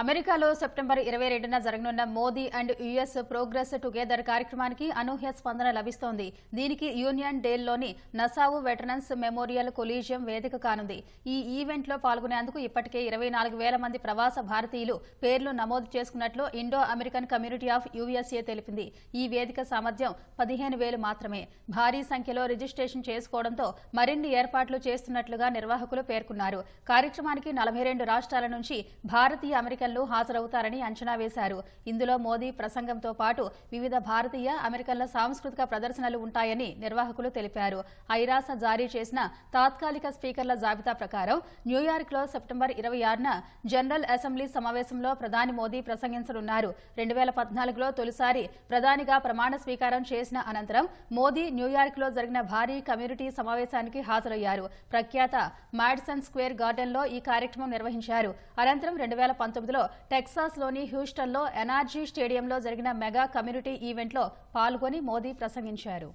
అమెరికాలో సెప్టెంబర్ ఇరవై రెండున జరగనున్న Modi and US progress together కార్యక్రమానికి అనూహ్య స్పందన లభిస్తోంది. దీనికి యూనియన్ డేల్లోని నసావు వెటరన్స్ మెమోరియల్ కొలీజియం వేదిక కానుంది. ఈ ఈవెంట్లో పాల్గొనేందుకు ఇప్పటికే ఇరవై నాలుగు వేల మంది ప్రవాస భారతీయులు పేర్లు నమోదు చేసుకున్నట్లు Indo American community of USA తెలిపింది. ఈ వేదిక సామర్థ్యం పదిహేను వేలు మాత్రమే. భారీ సంఖ్యలో రిజిస్ట్రేషన్ చేసుకోవడంతో మరిన్ని ఏర్పాట్లు చేస్తున్నట్లుగా నిర్వాహకులు పేర్కొన్నారు. కార్యక్రమానికి నలభై రెండు రాష్ట్రాల నుంచి భారతీయ అమెరికన్లు హాజరవుతారని అంచనా వేశారు. ఇందులో మోదీ ప్రసంగంతో పాటు వివిధ భారతీయ అమెరికన్ల సాంస్కృతిక ప్రదర్శనలు ఉంటాయని నిర్వాహకులు తెలిపారు. ఐరాస జారీ చేసిన తాత్కాలిక స్పీకర్ల జాబితా ప్రకారం న్యూయార్క్లో సెప్టెంబర్ ఇరవై ఆరున జనరల్ అసెంబ్లీ సమావేశంలో ప్రధాని మోదీ ప్రసంగించనున్నారు. రెండు వేల పద్నాలుగులో తొలిసారి ప్రధానిగా ప్రమాణ స్వీకారం చేసిన అనంతరం మోదీ న్యూయార్క్లో జరిగిన భారీ కమ్యూనిటీ సమావేశానికి హాజరయ్యారు. ప్రఖ్యాత మాడిసన్ స్క్వేర్ గార్డెన్లో ఈ కార్యక్రమం నిర్వహించారు. అనంతరం రెండు వేల పంతొమ్మిదిలో టెక్సాస్లోని హ్యూస్టన్లో ఎనార్జీ స్టేడియంలో జరిగిన మెగా కమ్యూనిటీ ఈవెంట్లో పాల్గొని మోదీ ప్రసంగించారు.